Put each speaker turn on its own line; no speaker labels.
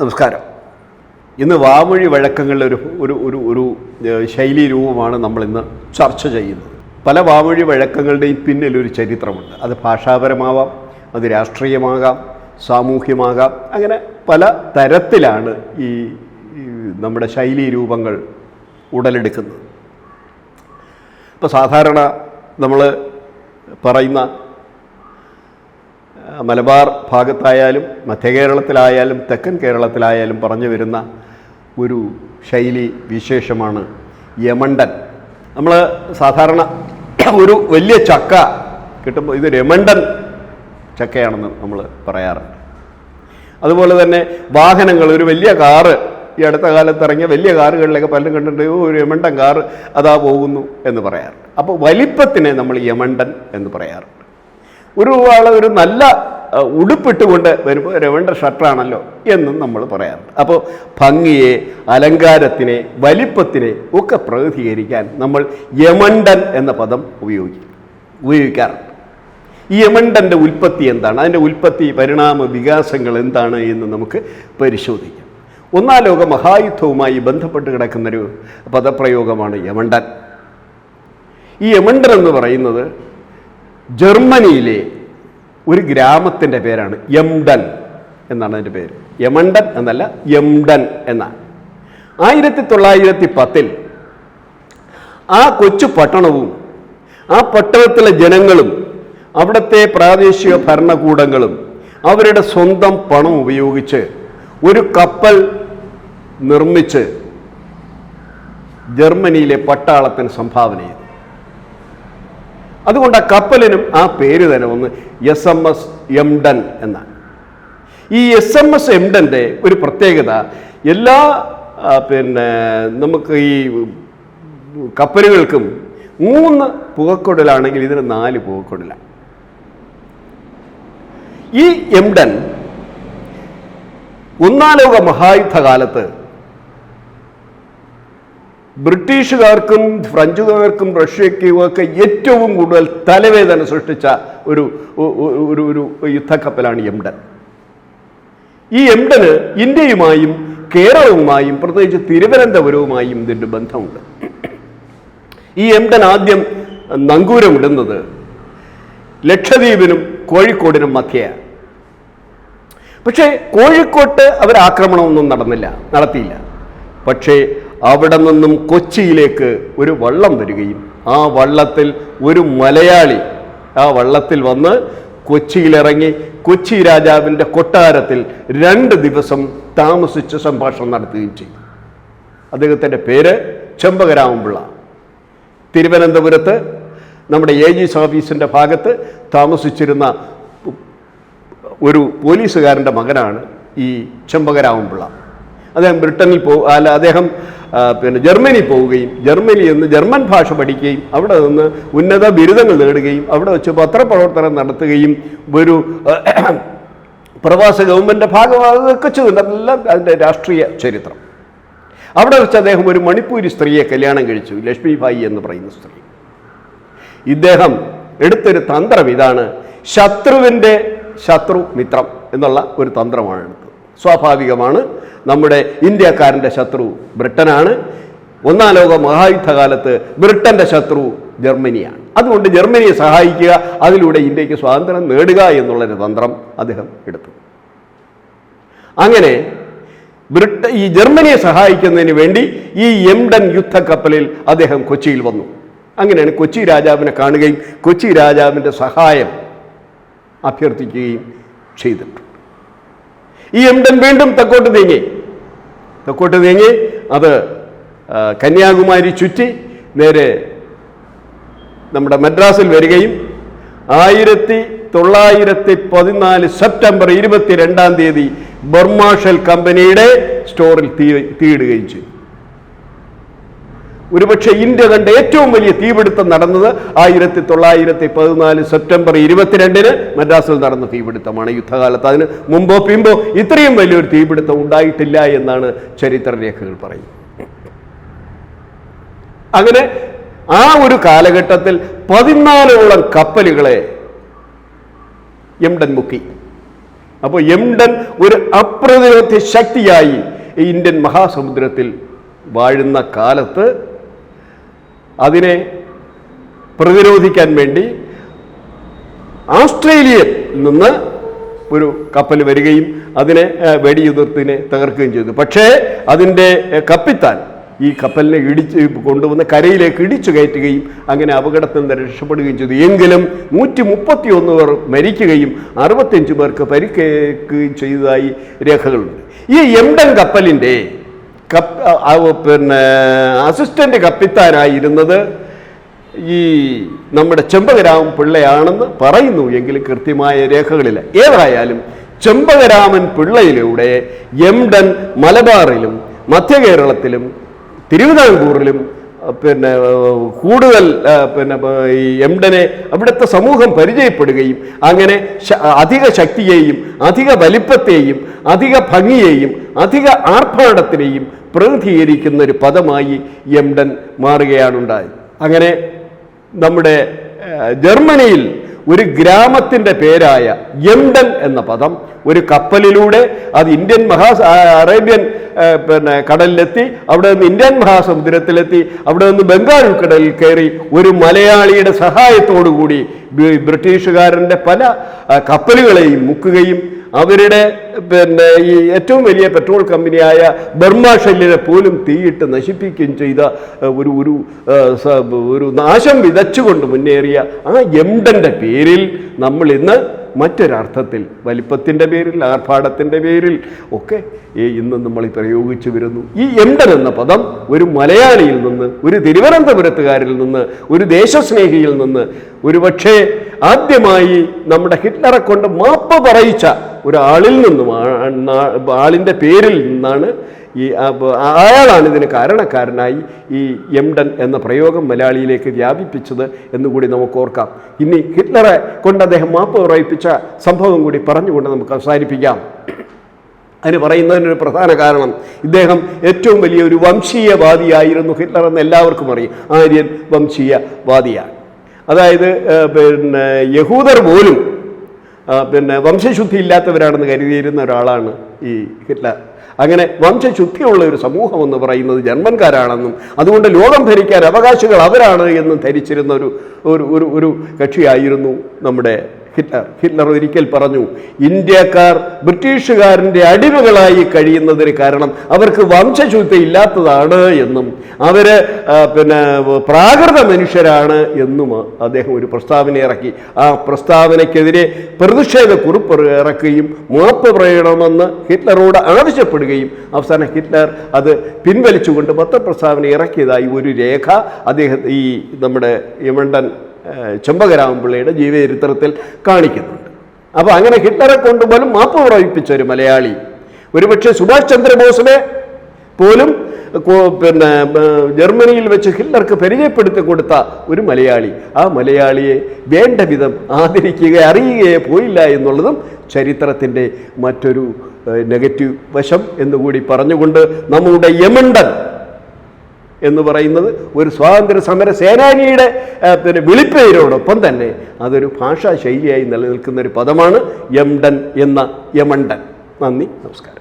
നമസ്കാരം. ഇന്ന് വാമൊഴി വഴക്കങ്ങളുടെ ഒരു ഒരു ഒരു ഒരു ശൈലി രൂപമാണ് നമ്മളിന്ന് ചർച്ച ചെയ്യുന്നത്. പല വാമൊഴി വഴക്കങ്ങളുടെയും പിന്നിൽ ഒരു ചരിത്രമുണ്ട്. അത് ഭാഷാപരമാവാം അത് രാഷ്ട്രീയമാകാം സാമൂഹ്യമാകാം അങ്ങനെ പല തരത്തിലാണ് ഈ നമ്മുടെ ശൈലി രൂപങ്ങൾ ഉടലെടുക്കുന്നത്. ഇപ്പോൾ സാധാരണ നമ്മൾ പറയുന്ന മലബാർ ഭാഗത്തായാലും മധ്യ കേരളത്തിലായാലും തെക്കൻ കേരളത്തിലായാലും പറഞ്ഞു വരുന്ന ഒരു ശൈലി വിശേഷമാണ് യമണ്ടൻ. നമ്മൾ സാധാരണ ഒരു വലിയ ചക്ക കിട്ടുമ്പോൾ ഇത് രമണ്ടൻ ചക്കയാണെന്ന് നമ്മൾ പറയാറുണ്ട്. അതുപോലെ തന്നെ വാഹനങ്ങൾ ഒരു വലിയ കാറ് ഈ അടുത്ത കാലത്ത് ഇറങ്ങിയ വലിയ കാറുകളിലൊക്കെ പലരും കണ്ടിട്ടുണ്ട് "ഓ, ഒരു യമണ്ടൻ കാറ് അതാ പോകുന്നു എന്ന് പറയാറുണ്ട്. അപ്പോൾ വലിപ്പത്തിനെ നമ്മൾ യമണ്ടൻ എന്ന് പറയാറുണ്ട്. ഒരു ആൾ ഒരു നല്ല ഉടുപ്പിട്ടുകൊണ്ട് വരുമ്പോൾ രവണ്ട ഷർട്ടാണല്ലോ എന്നും നമ്മൾ പറയാറുണ്ട്. അപ്പോൾ ഭംഗിയെ അലങ്കാരത്തിനെ വലിപ്പത്തിനെ ഒക്കെ പ്രതിനിധീകരിക്കാൻ നമ്മൾ യമണ്ടൻ എന്ന പദം ഉപയോഗിക്കും ഉപയോഗിക്കാറുണ്ട്. ഈ യമണ്ടന്റെ ഉൽപ്പത്തി എന്താണ്? അതിന്റെ ഉൽപ്പത്തി പരിണാമ വികാസങ്ങൾ എന്താണ് എന്ന് നമുക്ക് പരിശോധിക്കാം. ഒന്നാം ലോക മഹായുദ്ധവുമായി ബന്ധപ്പെട്ട് കിടക്കുന്നൊരു പദപ്രയോഗമാണ് യമണ്ടൻ. ഈ യമണ്ടൻ എന്ന് പറയുന്നത് ജർമ്മനിയിലെ ഒരു ഗ്രാമത്തിന്റെ പേരാണ് യംഡൻ എന്നാണ് അതിന്റെ പേര്. യമണ്ടൻ എന്നല്ല യംഡൻ എന്നാണ്. ആയിരത്തി തൊള്ളായിരത്തി പത്തിൽ ആ കൊച്ചു പട്ടണവും ആ പട്ടണത്തിലെ ജനങ്ങളും അവിടുത്തെ പ്രാദേശിക ഭരണകൂടങ്ങളും അവരുടെ സ്വന്തം പണം ഉപയോഗിച്ച് ഒരു കപ്പൽ നിർമ്മിച്ച് ജർമ്മനിയിലെ പട്ടാളത്തിന് സംഭാവന ചെയ്തു. അതുകൊണ്ട് ആ കപ്പലിനും ആ പേര് തന്നെ ഒന്ന് എസ് എം എസ് എംഡൻ എന്നാണ് ഈ എസ് എം എസ് എംഡന്റെ ഒരു പ്രത്യേകത എല്ലാ പിന്നെ നമുക്ക് ഈ കപ്പലുകൾക്കും മൂന്ന് പുകക്കൊടലാണെങ്കിൽ ഇതിന് നാല് പുകക്കൊടലാണ് ഈ എംഡൻ ഒന്നാം ലോക മഹായുദ്ധകാലത്ത് ബ്രിട്ടീഷുകാർക്കും ഫ്രഞ്ചുകാർക്കും റഷ്യയ്ക്കും ഒക്കെ ഏറ്റവും കൂടുതൽ തലവേദന സൃഷ്ടിച്ച ഒരു ഒരു ഒരു യുദ്ധക്കപ്പലാണ് എംഡൻ ഈ എംഡന് ഇന്ത്യയുമായും കേരളവുമായും പ്രത്യേകിച്ച് തിരുവനന്തപുരവുമായും ഇതിന്റെ ബന്ധമുണ്ട്. ഈ എംഡൻ ആദ്യം നങ്കൂരമിടുന്നത് ലക്ഷദ്വീപിനും കോഴിക്കോടിനും മധ്യയാണ്. പക്ഷേ കോഴിക്കോട്ട് അവർ ആക്രമണമൊന്നും നടന്നില്ല നടത്തിയില്ല. പക്ഷേ അവിടെ നിന്നും കൊച്ചിയിലേക്ക് ഒരു വള്ളം വരികയും ആ വള്ളത്തിൽ ഒരു മലയാളി ആ വള്ളത്തിൽ വന്ന് കൊച്ചിയിലിറങ്ങി കൊച്ചി രാജാവിന്റെ കൊട്ടാരത്തിൽ രണ്ട് ദിവസം താമസിച്ച് സംഭാഷണം നടത്തുകയും ചെയ്തു. അദ്ദേഹത്തിന്റെ പേര് ചെമ്പകരാമപിള്ള തിരുവനന്തപുരത്ത് നമ്മുടെ എ ജി ഓഫീസിന്റെ ഭാഗത്ത് താമസിച്ചിരുന്ന ഒരു പോലീസുകാരന്റെ മകനാണ് ഈ ചെമ്പകരാമപിള്ള അദ്ദേഹം ബ്രിട്ടനിൽ പോ അല്ല അദ്ദേഹം പിന്നെ ജർമ്മനി പോവുകയും ജർമ്മനിയിൽ നിന്ന് ജർമ്മൻ ഭാഷ പഠിക്കുകയും അവിടെ നിന്ന് ഉന്നത ബിരുദങ്ങൾ നേടുകയും അവിടെ വെച്ച് പത്രപ്രവർത്തനം നടത്തുകയും ഒരു പ്രവാസ ഗവൺമെന്റിന്റെ ഭാഗമാകുകയൊക്കെ ചെയ്തിട്ടുണ്ട് അതെല്ലാം അതിന്റെ രാഷ്ട്രീയ ചരിത്രം. അവിടെ വെച്ച് അദ്ദേഹം ഒരു മണിപ്പൂരി സ്ത്രീയെ കല്യാണം കഴിച്ചു. ലക്ഷ്മി ലക്ഷ്മിഭായി എന്ന് പറയുന്ന സ്ത്രീ. ഇദ്ദേഹം എടുത്തൊരു തന്ത്രം ഇതാണ്. ശത്രുവിന്റെ ശത്രു മിത്രം എന്നുള്ള ഒരു തന്ത്രമാണ് എടുത്തത്. സ്വാഭാവികമാണ്. നമ്മുടെ ഇന്ത്യക്കാരന്റെ ശത്രു ബ്രിട്ടനാണ്. ഒന്നാം ലോക മഹായുദ്ധകാലത്ത് ബ്രിട്ടന്റെ ശത്രു ജർമ്മനിയാണ്. അതുകൊണ്ട് ജർമ്മനിയെ സഹായിക്കുക അതിലൂടെ ഇന്ത്യയ്ക്ക് സ്വാതന്ത്ര്യം നേടുക എന്നുള്ളൊരു തന്ത്രം അദ്ദേഹം എടുത്തു. അങ്ങനെ ബ്രിട്ട ഈ ജർമ്മനിയെ സഹായിക്കുന്നതിന് വേണ്ടി ഈ എംഡൻ യുദ്ധക്കപ്പലിൽ അദ്ദേഹം കൊച്ചിയിൽ വന്നു. അങ്ങനെയാണ് കൊച്ചി രാജാവിനെ കാണുകയും കൊച്ചി രാജാവിന്റെ സഹായം അഭ്യർത്ഥിക്കുകയും ചെയ്തിട്ടുണ്ട്. ഈ എംഡൻ വീണ്ടും തെക്കോട്ട് നീങ്ങി. തെക്കോട്ട് നീങ്ങി അത് കന്യാകുമാരി ചുറ്റി നേരെ നമ്മുടെ മദ്രാസിൽ വരികയും ആയിരത്തി തൊള്ളായിരത്തി പതിനാല് സെപ്റ്റംബർ ഇരുപത്തി രണ്ടാം തീയതി ബർമാഷൽ കമ്പനിയുടെ സ്റ്റോറിൽ തീ തീയിടുകയും ചെയ്തു. ഒരുപക്ഷെ ഇന്ത്യ കണ്ട ഏറ്റവും വലിയ തീപിടുത്തം നടന്നത് ആയിരത്തി തൊള്ളായിരത്തി പതിനാല് സെപ്റ്റംബർ ഇരുപത്തിരണ്ടിന് മദ്രാസിൽ നടന്ന തീപിടുത്തമാണ്. യുദ്ധകാലത്ത് അതിന് മുമ്പോ പിമ്പോ ഇത്രയും വലിയൊരു തീപിടുത്തം ഉണ്ടായിട്ടില്ല എന്നാണ് ചരിത്രരേഖകൾ പറയുന്നത്. അങ്ങനെ ആ ഒരു കാലഘട്ടത്തിൽ പതിനാലോളം കപ്പലുകളെ എംഡൻ മുക്കി. അപ്പോൾ എംഡൻ ഒരു അപ്രതിരോധ ശക്തിയായി ഇന്ത്യൻ മഹാസമുദ്രത്തിൽ വാഴുന്ന കാലത്ത് അതിനെ പ്രതിരോധിക്കാൻ വേണ്ടി ആസ്ട്രേലിയയിൽ നിന്ന് ഒരു കപ്പൽ വരികയും അതിനെ വെടിയുതിർത്തിനെ തകർക്കുകയും ചെയ്തു. പക്ഷേ അതിന്റെ കപ്പിത്താൻ ഈ കപ്പലിനെ ഇടിച്ച് കൊണ്ടുവന്ന് കരയിലേക്ക് ഇടിച്ചു കയറ്റുകയും അങ്ങനെ അപകടത്തിൽ നിന്ന് രക്ഷപ്പെടുകയും ചെയ്തു. എങ്കിലും നൂറ്റി മുപ്പത്തി ഒന്ന് പേർ മരിക്കുകയും അറുപത്തിയഞ്ച് പേർക്ക് പരിക്കേൽക്കുകയും ചെയ്തതായി രേഖകളുണ്ട്. ഈ എംഡൻ കപ്പലിന്റെ പിന്നെ അസിസ്റ്റന്റ് കപ്പിത്താനായിരുന്നത് ഈ നമ്മുടെ ചെമ്പകരാമൻ പിള്ളയാണെന്ന് പറയുന്നു. എങ്കിലും കൃത്യമായ രേഖകളില്ല. ഏതായാലും ചെമ്പകരാമൻ പിള്ളയിലൂടെ എംഡൻ മലബാറിലും മധ്യകേരളത്തിലും തിരുവിതാംകൂറിലും പിന്നെ കൂടുതൽ പിന്നെ ഈ എംഡനെ അവിടുത്തെ സമൂഹം പരിചയപ്പെടുകയും അങ്ങനെ അധിക ശക്തിയെയും അധിക വലിപ്പത്തെയും അധിക ഭംഗിയെയും അധിക ആർഭാടത്തിനെയും പ്രതിനിധീകരിക്കുന്ന ഒരു പദമായി എംഡൻ മാറുകയാണുണ്ടായത്. അങ്ങനെ നമ്മുടെ ജർമ്മനിയിൽ ഒരു ഗ്രാമത്തിന്റെ പേരായ എംഡൻ എന്ന പദം ഒരു കപ്പലിലൂടെ അത് ഇന്ത്യൻ മഹാ അറേബ്യൻ പിന്നെ കടലിലെത്തി അവിടെ നിന്ന് ഇന്ത്യൻ മഹാസമുദ്രത്തിലെത്തി അവിടെ നിന്ന് ബംഗാൾ ഉൾക്കടലിൽ കയറി ഒരു മലയാളിയുടെ സഹായത്തോടു കൂടി ബി- ബ്രിട്ടീഷുകാരന്റെ പല കപ്പലുകളെയും മുക്കുകയും അവരുടെ പിന്നെ ഈ ഏറ്റവും വലിയ പെട്രോൾ കമ്പനിയായ ബർമ ഷെല്ലിനെ പോലും തീയിട്ട് നശിപ്പിക്കുകയും ചെയ്ത ഒരു ഒരു ഒരു നാശം വിതച്ചുകൊണ്ട് മുന്നേറിയ ആ എംഡന്റെ പേരിൽ നമ്മൾ ഇന്ന് മറ്റൊരർത്ഥത്തിൽ വലിപ്പത്തിന്റെ പേരിൽ ആർഭാടത്തിന്റെ പേരിൽ ഒക്കെ ഈ ഇന്ന് നമ്മൾ പ്രയോഗിച്ചു വരുന്നു. ഈ എംഡൻ എന്ന പദം ഒരു മലയാളിയിൽ നിന്ന് ഒരു തിരുവനന്തപുരത്തുകാരിൽ നിന്ന് ഒരു ദേശസ്നേഹിയിൽ നിന്ന് ഒരുപക്ഷേ ആദ്യമായി നമ്മുടെ ഹിറ്റ്ലറെ കൊണ്ട് മാപ്പ് പറയിച്ച ഒരാളിൽ നിന്നും ആളിന്റെ പേരിൽ നിന്നാണ് ഈ അയാളാണ് ഇതിന് കാരണക്കാരനായി ഈ എംഡൻ എന്ന പ്രയോഗം മലയാളിയിലേക്ക് വ്യാപിപ്പിച്ചത് എന്നുകൂടി നമുക്ക് ഓർക്കാം. ഇനി ഹിറ്റ്ലറെ കൊണ്ട് അദ്ദേഹം മാപ്പ് പറയിപ്പിച്ച സംഭവം കൂടി പറഞ്ഞുകൊണ്ട് നമുക്ക് അവസാനിപ്പിക്കാം. അതിന് പറയുന്നതിനൊരു പ്രധാന കാരണം ഇദ്ദേഹം ഏറ്റവും വലിയ ഒരു വംശീയവാദിയായിരുന്നു ഹിറ്റ്ലർ എന്ന് എല്ലാവർക്കും അറിയും. ആര്യൻ വംശീയവാദിയാണ്. അതായത് പിന്നെ യഹൂദർ പോലും പിന്നെ വംശശുദ്ധി ഇല്ലാത്തവരാണെന്ന് കരുതിയിരുന്ന ഒരാളാണ് ഈ ഹിറ്റ്ലർ. അങ്ങനെ വംശശുദ്ധിയുള്ള ഒരു സമൂഹം എന്ന് പറയുന്നത് ജർമ്മൻകാരാണെന്നും അതുകൊണ്ട് ലോകം ഭരിക്കാൻ അവകാശികൾ അവരാണ് എന്നും ധരിച്ചിരുന്ന ഒരു ഒരു ഒരു കക്ഷിയായിരുന്നു നമ്മുടെ ഹിറ്റ്ലർ ഹിറ്റ്ലർ ഒരിക്കൽ പറഞ്ഞു ഇന്ത്യക്കാർ ബ്രിട്ടീഷുകാരന്റെ അടിമകളായി കഴിയുന്നതിന് കാരണം അവർക്ക് വംശചൂത്ത ഇല്ലാത്തതാണ് എന്നും അവർ പിന്നെ പ്രാകൃത മനുഷ്യരാണ് എന്നും അദ്ദേഹം ഒരു പ്രസ്താവന ഇറക്കി. ആ പ്രസ്താവനയ്ക്കെതിരെ പ്രതിഷേധ കുറിപ്പ് ഇറക്കുകയും മാപ്പ് പറയണമെന്ന് ഹിറ്റ്ലറോട് ആവശ്യപ്പെടുകയും അവസാനം ഹിറ്റ്ലർ അത് പിൻവലിച്ചുകൊണ്ട് പത്രപ്രസ്താവന ഇറക്കിയതായി ഒരു രേഖ അദ്ദേഹം ഈ നമ്മുടെ യമണ്ടൻ ചെമ്പകരാമപിള്ളയുടെ ജീവചരിത്രത്തിൽ കാണിക്കുന്നുണ്ട്. അപ്പോൾ അങ്ങനെ ഹിറ്റ്ലറെ കൊണ്ടുപോലും മാപ്പ് പ്രവഹിപ്പിച്ച ഒരു മലയാളി ഒരുപക്ഷെ സുഭാഷ് ചന്ദ്രബോസിനെ പോലും പിന്നെ ജർമ്മനിയിൽ വെച്ച് ഹിറ്റ്ലർക്ക് പരിചയപ്പെടുത്തി കൊടുത്ത ഒരു മലയാളി ആ മലയാളിയെ വേണ്ട വിധം ആദരിക്കുക അറിയുകയെ പോയില്ല എന്നുള്ളതും ചരിത്രത്തിന്റെ മറ്റൊരു നെഗറ്റീവ് വശം എന്നുകൂടി പറഞ്ഞുകൊണ്ട് നമ്മുടെ യമണ്ടൻ എന്ന് പറയുന്നത് ഒരു സ്വാതന്ത്ര്യ സമര സേനാനിയുടെ പിന്നെ വിളിപ്പേരോടൊപ്പം തന്നെ അതൊരു ഭാഷാ ശൈലിയായി നിലനിൽക്കുന്ന ഒരു പദമാണ് യംഡൻ എന്ന യമണ്ടൻ. നന്ദി നമസ്കാരം.